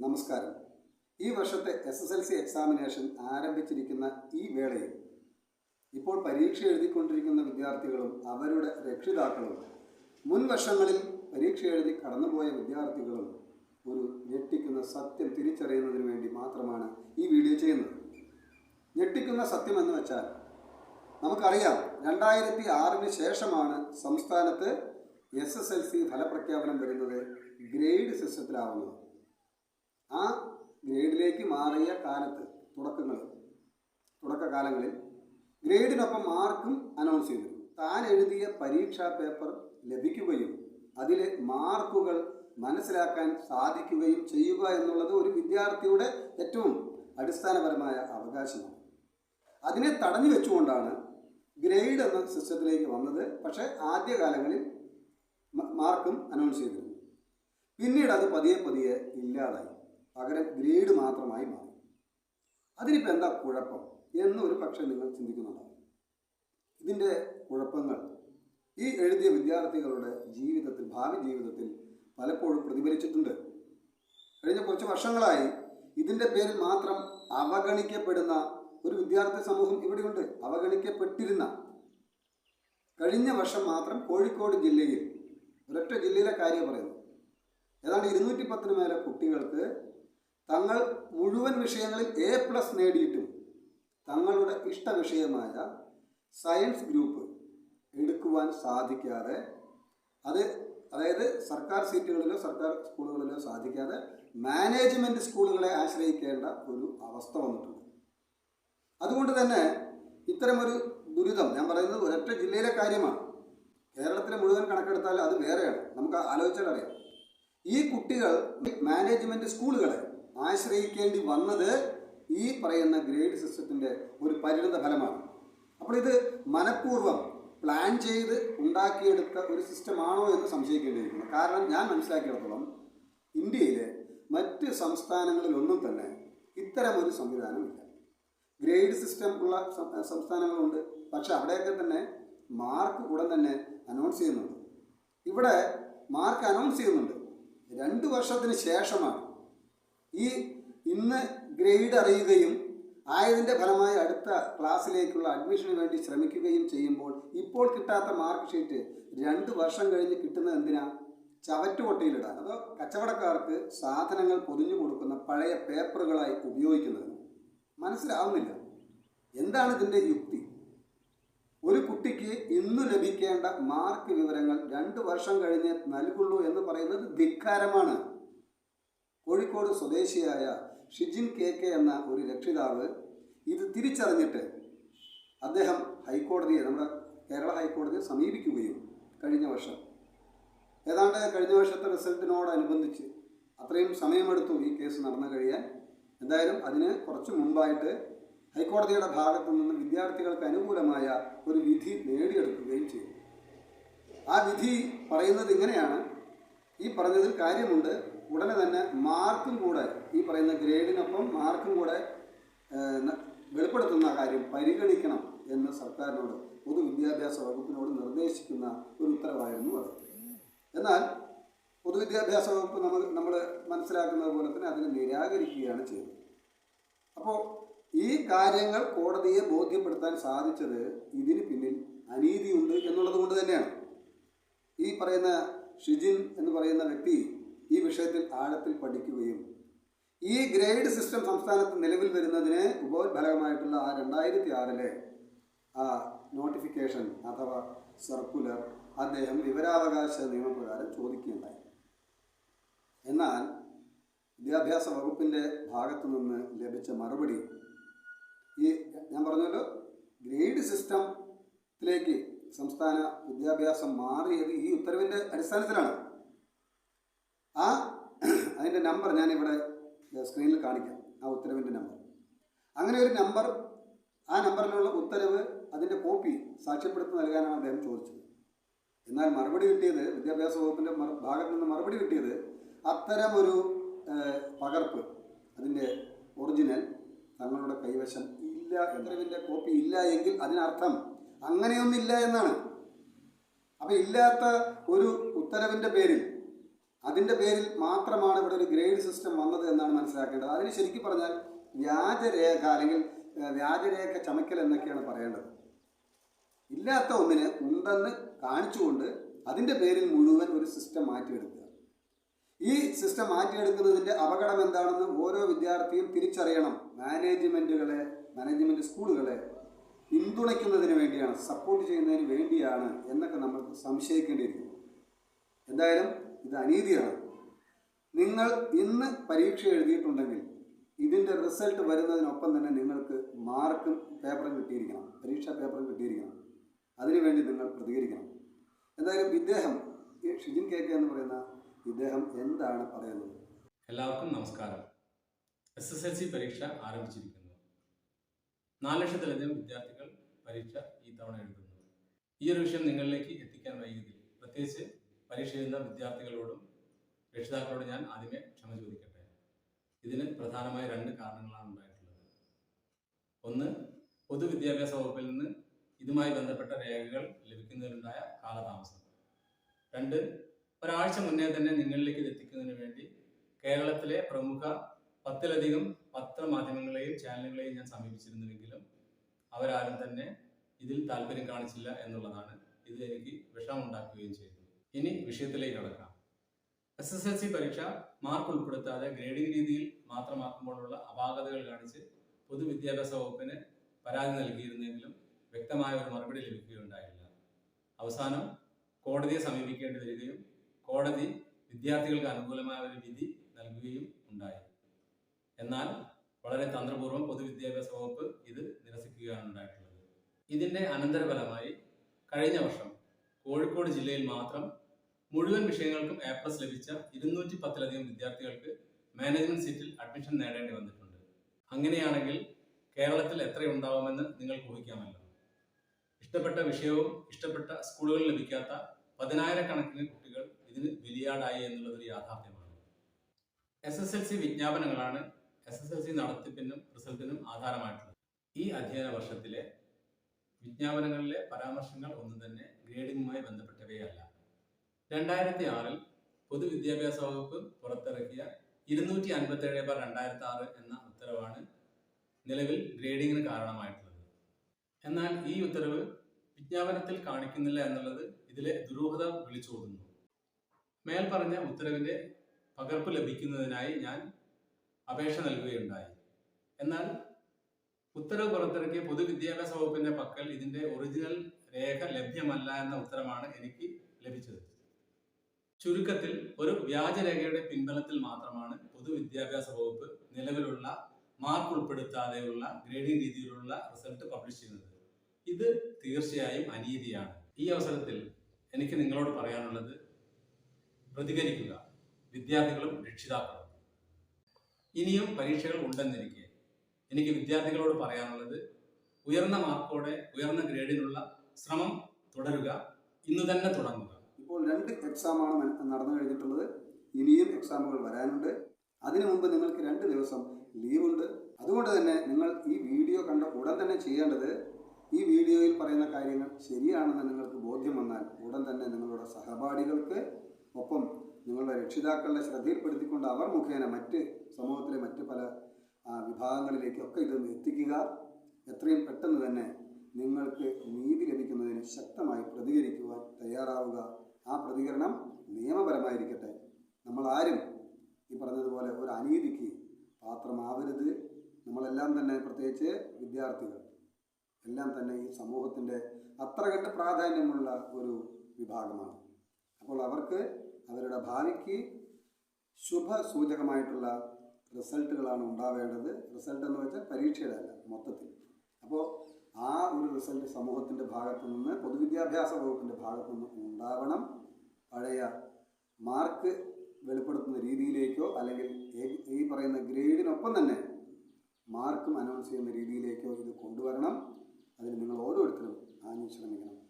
നമസ്കാരം. ഈ വർഷത്തെ S S L C examination ആരംഭിച്ചിരിക്കുന്ന ഈ വേളയിൽ ഇപ്പോൾ പരീക്ഷ എഴുതിക്കൊണ്ടിരിക്കുന്ന വിദ്യാർത്ഥികളും അവരുടെ രക്ഷിതാക്കളും മുൻ വർഷങ്ങളിൽ പരീക്ഷ എഴുതി കടന്നുപോയ വിദ്യാർത്ഥികളും ഒരു ഞെട്ടിക്കുന്ന സത്യം തിരിച്ചറിയുന്നതിന് വേണ്ടി മാത്രമാണ് ഈ വീഡിയോ ചെയ്യുന്നത്. ഞെട്ടിക്കുന്ന സത്യം എന്ന് വെച്ചാൽ നമുക്കറിയാം രണ്ടായിരത്തി ആറിന് ശേഷമാണ് സംസ്ഥാനത്ത് എസ് എസ് എൽ സി ഫലപ്രഖ്യാപനം വരുന്നത് ഗ്രേഡ് സിസ്റ്റത്തിലാവുന്നത്. ആ ഗ്രേഡിലേക്ക് മാറിയ കാലത്ത് തുടക്കങ്ങൾ തുടക്കകാലങ്ങളിൽ ഗ്രേഡിനൊപ്പം മാർക്കും അനൗൺസ് ചെയ്തിരുന്നു താൻ എഴുതിയ പരീക്ഷാ പേപ്പർ ലഭിക്കുകയും അതിലെ മാർക്കുകൾ മനസ്സിലാക്കാൻ സാധിക്കുകയും ചെയ്യുക എന്നുള്ളത് ഒരു വിദ്യാർത്ഥിയുടെ ഏറ്റവും അടിസ്ഥാനപരമായ അവകാശമാണ്. അതിനെ തടഞ്ഞു വെച്ചുകൊണ്ടാണ് ഗ്രേഡ് എന്ന സിസ്റ്റത്തിലേക്ക് വന്നത്. പക്ഷേ ആദ്യകാലങ്ങളിൽ മാർക്കും അനൗൺസ് ചെയ്തിരുന്നു. പിന്നീട് അത് പതിയെ പതിയെ ഇല്ലാതായി. പകരം ഗ്രേഡ് മാത്രമായി മാറും. അതിനിപ്പോൾ എന്താ കുഴപ്പം എന്ന് ഒരു പക്ഷേ നിങ്ങൾ ചിന്തിക്കുന്നുണ്ടാവും ഇതിന്റെ കുഴപ്പങ്ങൾ ഈ എഴുതിയ വിദ്യാർത്ഥികളുടെ ജീവിതത്തിൽ ഭാവി ജീവിതത്തിൽ പലപ്പോഴും പ്രതിഫലിച്ചിട്ടുണ്ട്. കഴിഞ്ഞ കുറച്ച് വർഷങ്ങളായി ഇതിന്റെ പേരിൽ മാത്രം അവഗണിക്കപ്പെടുന്ന ഒരു വിദ്യാർത്ഥി സമൂഹം ഇവിടെയുണ്ട്. അവഗണിക്കപ്പെട്ടിരുന്ന കഴിഞ്ഞ വർഷം മാത്രം കോഴിക്കോട് ജില്ലയിൽ ഒരൊറ്റ ജില്ലയിലെ കാര്യം പറയുന്നു. ഏതാണ്ട് ഇരുന്നൂറ്റി പത്തിന് മേലെ കുട്ടികൾക്ക് തങ്ങൾ മുഴുവൻ വിഷയങ്ങളിൽ എ പ്ലസ് നേടിയിട്ടും തങ്ങളുടെ ഇഷ്ട വിഷയമായ സയൻസ് ഗ്രൂപ്പ് എടുക്കുവാൻ സാധിക്കാതെ അത് അതായത് സർക്കാർ സീറ്റുകളിലോ സർക്കാർ സ്കൂളുകളിലോ സാധിക്കാതെ മാനേജ്മെന്റ് സ്കൂളുകളെ ആശ്രയിക്കേണ്ട ഒരു അവസ്ഥ വന്നിട്ടുണ്ട്. അതുകൊണ്ട് തന്നെ ഇത്തരമൊരു ദുരിതം ഞാൻ പറയുന്നത് ഒരൊറ്റ ജില്ലയിലെ കാര്യമാണ്. കേരളത്തിലെ മുഴുവൻ കണക്കെടുത്താൽ അത് വേറെയാണ്. നമുക്ക് ആലോചിച്ചാൽ അറിയാം ഈ കുട്ടികൾ മാനേജ്മെന്റ് സ്കൂളുകളെ ആശ്രയിക്കേണ്ടി വന്നത് ഈ പറയുന്ന ഗ്രേഡ് സിസ്റ്റത്തിന്റെ ഒരു പരിണിത ഫലമാണ്. അപ്പോൾ ഇത് മനഃപൂർവം പ്ലാൻ ചെയ്ത് ഉണ്ടാക്കിയെടുത്ത ഒരു സിസ്റ്റമാണോ എന്ന് സംശയിക്കേണ്ടിയിരിക്കുന്നു. കാരണം ഞാൻ മനസ്സിലാക്കിയിടത്തോളം ഇന്ത്യയിലെ മറ്റ് സംസ്ഥാനങ്ങളിലൊന്നും തന്നെ ഇത്തരമൊരു സംവിധാനമില്ല. ഗ്രേഡ് സിസ്റ്റം ഉള്ള സംസ്ഥാനങ്ങളുണ്ട്. പക്ഷെ അവിടെയൊക്കെ തന്നെ മാർക്ക് ഉടൻ തന്നെ അനൗൺസ് ചെയ്യുന്നുണ്ട്. ഇവിടെ മാർക്ക് അനൗൺസ് ചെയ്യുന്നുണ്ട്. രണ്ട് വർഷത്തിന് ശേഷമാണ് ഈ ഇന്ന് ഗ്രേഡ് അറിയുകയും ആയതിന്റെ ഫലമായി അടുത്ത ക്ലാസ്സിലേക്കുള്ള അഡ്മിഷന് വേണ്ടി ശ്രമിക്കുകയും ചെയ്യുമ്പോൾ ഇപ്പോൾ കിട്ടാത്ത മാർക്ക് ഷീറ്റ് രണ്ട് വർഷം കഴിഞ്ഞ് കിട്ടുന്നത് എന്തിനാ? ചവറ്റുകൊട്ടയിലിടാൻ. അതോ കച്ചവടക്കാർക്ക് സാധനങ്ങൾ പൊതിഞ്ഞു കൊടുക്കുന്ന പഴയ പേപ്പറുകളായി ഉപയോഗിക്കുന്നത് മനസ്സിലാവുന്നില്ല. എന്താണ് ഇതിന്റെ യുക്തി? ഒരു കുട്ടിക്ക് ഇന്ന് ലഭിക്കേണ്ട മാർക്ക് വിവരങ്ങൾ രണ്ട് വർഷം കഴിഞ്ഞ് നൽകുള്ളൂ എന്ന് പറയുന്നത് ധിക്കാരമാണ്. കോഴിക്കോട് സ്വദേശിയായ ഷിജിൻ കെ കെ എന്ന ഒരു രക്ഷിതാവ് ഇത് തിരിച്ചറിഞ്ഞിട്ട് അദ്ദേഹം ഹൈക്കോടതിയെ നമ്മുടെ കേരള ഹൈക്കോടതിയെ സമീപിക്കുകയും കഴിഞ്ഞ വർഷം. ഏതാണ്ട് കഴിഞ്ഞ വർഷത്തെ റിസൾട്ടിനോടനുബന്ധിച്ച് അത്രയും സമയമെടുത്തു ഈ കേസ് നടന്നു കഴിയാൻ. എന്തായാലും അതിന് കുറച്ച് മുമ്പായിട്ട് ഹൈക്കോടതിയുടെ ഭാഗത്തു നിന്ന് വിദ്യാർത്ഥികൾക്ക് അനുകൂലമായ ഒരു വിധി നേടിയെടുക്കുകയും ചെയ്തു. ആ വിധി പറയുന്നത് ഇങ്ങനെയാണ്. ഈ പറഞ്ഞതിൽ കാര്യമുണ്ട്. ഉടനെ തന്നെ മാർക്കും കൂടെ ഈ പറയുന്ന ഗ്രേഡിനൊപ്പം മാർക്കും കൂടെ വെളിപ്പെടുത്തുന്ന കാര്യം പരിഗണിക്കണം എന്ന് സർക്കാരിനോട് പൊതുവിദ്യാഭ്യാസ വകുപ്പിനോട് നിർദ്ദേശിക്കുന്ന ഒരു ഉത്തരവായിരുന്നു അത്. എന്നാൽ പൊതുവിദ്യാഭ്യാസ വകുപ്പ് നമ്മൾ നമ്മൾ മനസ്സിലാക്കുന്നത് പോലെ തന്നെ അതിനെ നിരാകരിക്കുകയാണ് ചെയ്തത്. അപ്പോൾ ഈ കാര്യങ്ങൾ കോടതിയെ ബോധ്യപ്പെടുത്താൻ സാധിച്ചത് ഇതിന് പിന്നിൽ അനീതിയുണ്ട് എന്നുള്ളത് കൊണ്ട് തന്നെയാണ്. ഈ പറയുന്ന ഷിജിൻ എന്ന് പറയുന്ന വ്യക്തി ഈ വിഷയത്തിൽ ആഴത്തിൽ പഠിക്കുകയും ഈ ഗ്രേഡ് സിസ്റ്റം സംസ്ഥാനത്ത് നിലവിൽ വരുന്നതിന് ഉപോത്ഫലകമായിട്ടുള്ള ആ രണ്ടായിരത്തി ആറിലെ ആ നോട്ടിഫിക്കേഷൻ അഥവാ സർക്കുലർ അദ്ദേഹം വിവരാവകാശ നിയമപ്രകാരം ചോദിക്കുകയുണ്ടായി. എന്നാൽ വിദ്യാഭ്യാസ വകുപ്പിന്റെ ഭാഗത്തു നിന്ന് ലഭിച്ച മറുപടി ഈ ഞാൻ പറഞ്ഞല്ലോ ഗ്രേഡ് സിസ്റ്റത്തിലേക്ക് സംസ്ഥാന വിദ്യാഭ്യാസം മാറിയത് ഈ ഉത്തരവിന്റെ അടിസ്ഥാനത്തിലാണ്. ആ അതിന്റെ നമ്പർ ഞാനിവിടെ സ്ക്രീനിൽ കാണിക്കാം. ആ ഉത്തരവിന്റെ നമ്പർ. അങ്ങനെ ഒരു നമ്പർ ആ നമ്പറിലുള്ള ഉത്തരവ് അതിന്റെ കോപ്പി സാക്ഷ്യപ്പെടുത്തി നൽകാനാണ് അദ്ദേഹം ചോദിച്ചത്. എന്നാൽ മറുപടി കിട്ടിയത് വിദ്യാഭ്യാസ വകുപ്പിന്റെ ഭാഗത്തു നിന്ന് മറുപടി കിട്ടിയത് അത്തരമൊരു ഒരു പകർപ്പ് അതിന്റെ ഒറിജിനൽ തങ്ങളുടെ കൈവശം ഇല്ല ഉത്തരവിന്റെ കോപ്പി ഇല്ല എങ്കിൽ അതിനർത്ഥം അങ്ങനെയൊന്നില്ല എന്നാണ്. അപ്പം ഇല്ലാത്ത ഒരു ഉത്തരവിന്റെ പേരിൽ അതിന്റെ പേരിൽ മാത്രമാണ് ഇവിടെ ഒരു ഗ്രേഡ് സിസ്റ്റം വന്നത് എന്നാണ് മനസ്സിലാക്കേണ്ടത്. അതിന് ശരിക്കും പറഞ്ഞാൽ വ്യാജരേഖ അല്ലെങ്കിൽ വ്യാജരേഖ ചമയ്ക്കൽ എന്നൊക്കെയാണ് പറയേണ്ടത്. ഇല്ലാത്ത ഒന്നിനെ ഉണ്ടെന്ന് കാണിച്ചുകൊണ്ട് അതിന്റെ പേരിൽ മുഴുവൻ ഒരു സിസ്റ്റം മാറ്റിയെടുക്കുക. ഈ സിസ്റ്റം മാറ്റിയെടുക്കുന്നതിന്റെ അപകടം എന്താണെന്ന് ഓരോ വിദ്യാർത്ഥിയും തിരിച്ചറിയണം. മാനേജ്മെന്റുകളെ മാനേജ്മെന്റ് സ്കൂളുകളെ പിന്തുണയ്ക്കുന്നതിന് വേണ്ടിയാണ് സപ്പോർട്ട് ചെയ്യുന്നതിന് വേണ്ടിയാണ് എന്നൊക്കെ നമ്മൾ സംശയിക്കേണ്ടിയിരിക്കുന്നു. എന്തായാലും ഇത് അനീതിയാണ്. നിങ്ങൾ ഇന്ന് പരീക്ഷ എഴുതിയിട്ടുണ്ടെങ്കിൽ ഇതിന്റെ റിസൾട്ട് വരുന്നതിനൊപ്പം തന്നെ നിങ്ങൾക്ക് മാർക്കും പേപ്പറും കിട്ടിയിരിക്കണം. പരീക്ഷാ പേപ്പറും കിട്ടിയിരിക്കണം. അതിനുവേണ്ടി നിങ്ങൾ പ്രതികരിക്കണം. എന്തായാലും ഇദ്ദേഹം ഈ ഷിജിൻ കെ കെ എന്ന് പറയുന്ന ഇദ്ദേഹം എന്താണ് പറയുന്നത്? എല്ലാവർക്കും നമസ്കാരം. എസ് എസ് എൽ സി പരീക്ഷ ആരംഭിച്ചിരിക്കുന്നു. നാല് ലക്ഷത്തിലധികം വിദ്യാർത്ഥികൾ പരീക്ഷ ഈ തവണ എഴുതുന്നു. ഈ ഒരു വിഷയം നിങ്ങളിലേക്ക് എത്തിക്കാൻ വൈകിയതിൽ പ്രത്യേകിച്ച് പരീക്ഷ എഴുതുന്ന വിദ്യാർത്ഥികളോടും രക്ഷിതാക്കളോടും ഞാൻ ആദ്യമേ ക്ഷമ ചോദിക്കട്ടെ. ഇതിന് പ്രധാനമായ രണ്ട് കാരണങ്ങളാണ് ഉണ്ടായിട്ടുള്ളത്. ഒന്ന് പൊതുവിദ്യാഭ്യാസ വകുപ്പിൽ നിന്ന് ഇതുമായി ബന്ധപ്പെട്ട രേഖകൾ ലഭിക്കുന്നതിനുണ്ടായ കാലതാമസം. രണ്ട് ഒരാഴ്ച മുന്നേ തന്നെ നിങ്ങളിലേക്ക് ഇത് എത്തിക്കുന്നതിന് വേണ്ടി കേരളത്തിലെ പ്രമുഖ പത്തിലധികം പത്രമാധ്യമങ്ങളെയും ചാനലുകളെയും ഞാൻ സമീപിച്ചിരുന്നുവെങ്കിലും അവരാരും തന്നെ ഇതിൽ താല്പര്യം കാണിച്ചില്ല എന്നുള്ളതാണ്. ഇത് എനിക്ക് വിഷമമുണ്ടാക്കുകയും ചെയ്തു. ഇനി വിഷയത്തിലേക്ക് കടക്കാം. എസ് എസ് എൽ സി പരീക്ഷ മാർക്ക് ഉൾപ്പെടുത്താതെ ഗ്രേഡിംഗ് രീതിയിൽ മാത്രമാക്കുമ്പോഴുള്ള അപാകതകൾ കാണിച്ച് പൊതുവിദ്യാഭ്യാസ വകുപ്പിന് പരാതി നൽകിയിരുന്നെങ്കിലും വ്യക്തമായ ഒരു മറുപടി ലഭിക്കുകയുണ്ടായില്ല. അവസാനം കോടതിയെ സമീപിക്കേണ്ടി വരികയും കോടതി വിദ്യാർത്ഥികൾക്ക് അനുകൂലമായ ഒരു വിധി നൽകുകയും ഉണ്ടായി. എന്നാൽ വളരെ തന്ത്രപൂർവം പൊതുവിദ്യാഭ്യാസ വകുപ്പ് ഇത് നിരസിക്കുകയാണ് ഉണ്ടായിട്ടുള്ളത്. ഇതിന്റെ അനന്തരഫലമായി കഴിഞ്ഞ വർഷം കോഴിക്കോട് ജില്ലയിൽ മാത്രം മുഴുവൻ വിഷയങ്ങൾക്കും എ പ്ലസ് ലഭിച്ച ഇരുന്നൂറ്റി പത്തിലധികം വിദ്യാർത്ഥികൾക്ക് മാനേജ്മെന്റ് സീറ്റിൽ അഡ്മിഷൻ നേടേണ്ടി വന്നിട്ടുണ്ട്. അങ്ങനെയാണെങ്കിൽ കേരളത്തിൽ എത്രയുണ്ടാവുമെന്ന് നിങ്ങൾക്ക് ഊഹിക്കാമല്ലോ. ഇഷ്ടപ്പെട്ട വിഷയവും ഇഷ്ടപ്പെട്ട സ്കൂളുകളിൽ ലഭിക്കാത്ത പതിനായിരക്കണക്കിന് കുട്ടികൾ ഇതിന് ബലിയാടായി എന്നുള്ളൊരു യാഥാർത്ഥ്യമാണ്. എസ് എസ് എൽ സി വിജ്ഞാപനങ്ങളാണ് എസ് എസ് എൽ സി നടത്തിപ്പിനും റിസൾട്ടിനും ആധാരമായിട്ടുള്ളത്. ഈ അധ്യയന വർഷത്തിലെ വിജ്ഞാപനങ്ങളിലെ പരാമർശങ്ങൾ ഒന്നും തന്നെ ഗ്രേഡിംഗുമായി ബന്ധപ്പെട്ടവയല്ല. രണ്ടായിരത്തി ആറിൽ പൊതുവിദ്യാഭ്യാസ വകുപ്പ് പുറത്തിറക്കിയ ഇരുന്നൂറ്റി അൻപത്തി ഏഴ് ബാർ രണ്ടായിരത്തി ആറ് എന്ന ഉത്തരവാണ് നിലവിൽ ഗ്രേഡിങ്ങിന് കാരണമായിട്ടുള്ളത്. എന്നാൽ ഈ ഉത്തരവ് വിജ്ഞാപനത്തിൽ കാണിക്കുന്നില്ല എന്നുള്ളത് ഇതിലെ ദുരൂഹത വിളിച്ചോതുന്നു. മേൽപ്പറഞ്ഞ ഉത്തരവിന്റെ പകർപ്പ് ലഭിക്കുന്നതിനായി ഞാൻ അപേക്ഷ നൽകുകയുണ്ടായി. എന്നാൽ ഉത്തരവ് പുറത്തിറക്കിയ പൊതുവിദ്യാഭ്യാസ വകുപ്പിന്റെ പക്കൽ ഇതിന്റെ ഒറിജിനൽ രേഖ ലഭ്യമല്ല എന്ന ഉത്തരമാണ് എനിക്ക് ലഭിച്ചത്. ചുരുക്കത്തിൽ ഒരു വ്യാജരേഖയുടെ പിൻബലത്തിൽ മാത്രമാണ് പൊതുവിദ്യാഭ്യാസ വകുപ്പ് നിലവിലുള്ള മാർക്ക് ഉൾപ്പെടുത്താതെയുള്ള ഗ്രേഡിംഗ് രീതിയിലുള്ള റിസൾട്ട് പബ്ലിഷ് ചെയ്യുന്നത്. ഇത് തീർച്ചയായും അനീതിയാണ്. ഈ അവസരത്തിൽ എനിക്ക് നിങ്ങളോട് പറയാനുള്ളത് പ്രതികരിക്കുക. വിദ്യാർത്ഥികളും രക്ഷിതാക്കളും. ഇനിയും പരീക്ഷകൾ ഉണ്ടെന്നിരിക്കെ എനിക്ക് വിദ്യാർത്ഥികളോട് പറയാനുള്ളത് ഉയർന്ന മാർക്കോടെ ഉയർന്ന ഗ്രേഡിനുള്ള ശ്രമം തുടരുക ഇന്നു തന്നെ തുടങ്ങുക. ഇപ്പോൾ രണ്ട് എക്സാമാണ് നടന്നു കഴിഞ്ഞിട്ടുള്ളത്. ഇനിയും എക്സാമുകൾ വരാനുണ്ട്. അതിനു മുമ്പ് നിങ്ങൾക്ക് രണ്ട് ദിവസം ലീവുണ്ട്. അതുകൊണ്ട് തന്നെ നിങ്ങൾ ഈ വീഡിയോ കണ്ട ഉടൻ തന്നെ ചെയ്യേണ്ടത് ഈ വീഡിയോയിൽ പറയുന്ന കാര്യങ്ങൾ ശരിയാണെന്ന് നിങ്ങൾക്ക് ബോധ്യം വന്നാൽ ഉടൻ തന്നെ നിങ്ങളുടെ സഹപാഠികൾക്ക് ഒപ്പം നിങ്ങളുടെ രക്ഷിതാക്കളുടെ ശ്രദ്ധയിൽപ്പെടുത്തിക്കൊണ്ട് അവർ മുഖേന മറ്റ് സമൂഹത്തിലെ മറ്റ് പല വിഭാഗങ്ങളിലേക്കൊക്കെ ഇതൊന്ന് എത്തിക്കുക. എത്രയും പെട്ടെന്ന് തന്നെ നിങ്ങൾക്ക് നീതി ലഭിക്കുന്നതിന് ശക്തമായി പ്രതികരിക്കുവാൻ തയ്യാറാവുക. ആ പ്രതികരണം നിയമപരമായിരിക്കട്ടെ. നമ്മൾ ആരും ഈ പറഞ്ഞതുപോലെ ഒരു അനീതിക്ക് പാത്രമാവരുത്. നമ്മളെല്ലാം തന്നെ പ്രത്യേകിച്ച് വിദ്യാർത്ഥികൾ എല്ലാം തന്നെ ഈ സമൂഹത്തിന്റെ അത്രകെട്ട് പ്രാധാന്യമുള്ള ഒരു വിഭാഗമാണ്. അപ്പോൾ അവർക്ക് അവരുടെ ഭാവിക്ക് ശുഭ സൂചകമായിട്ടുള്ള റിസൾട്ടുകളാണ് ഉണ്ടാവേണ്ടത്. റിസൾട്ട് എന്ന് വെച്ചാൽ പരീക്ഷയുടെ അല്ല മൊത്തത്തിൽ. അപ്പോൾ ആ ഒരു റിസൾട്ട് സമൂഹത്തിന്റെ ഭാഗത്തു നിന്ന് പൊതുവിദ്യാഭ്യാസ വകുപ്പിന്റെ ഭാഗത്തു നിന്ന് ഉണ്ടാവണം. പഴയ മാർക്ക് വെളിപ്പെടുത്തുന്ന രീതിയിലേക്കോ അല്ലെങ്കിൽ ഈ- പറയുന്ന ഗ്രേഡിനൊപ്പം തന്നെ മാർക്കും അനൗൺസ് ചെയ്യുന്ന രീതിയിലേക്കോ ഇത് കൊണ്ടുവരണം. അതിന് നിങ്ങൾ ഓരോരുത്തരും ആഞ്ഞു ശ്രമിക്കണം.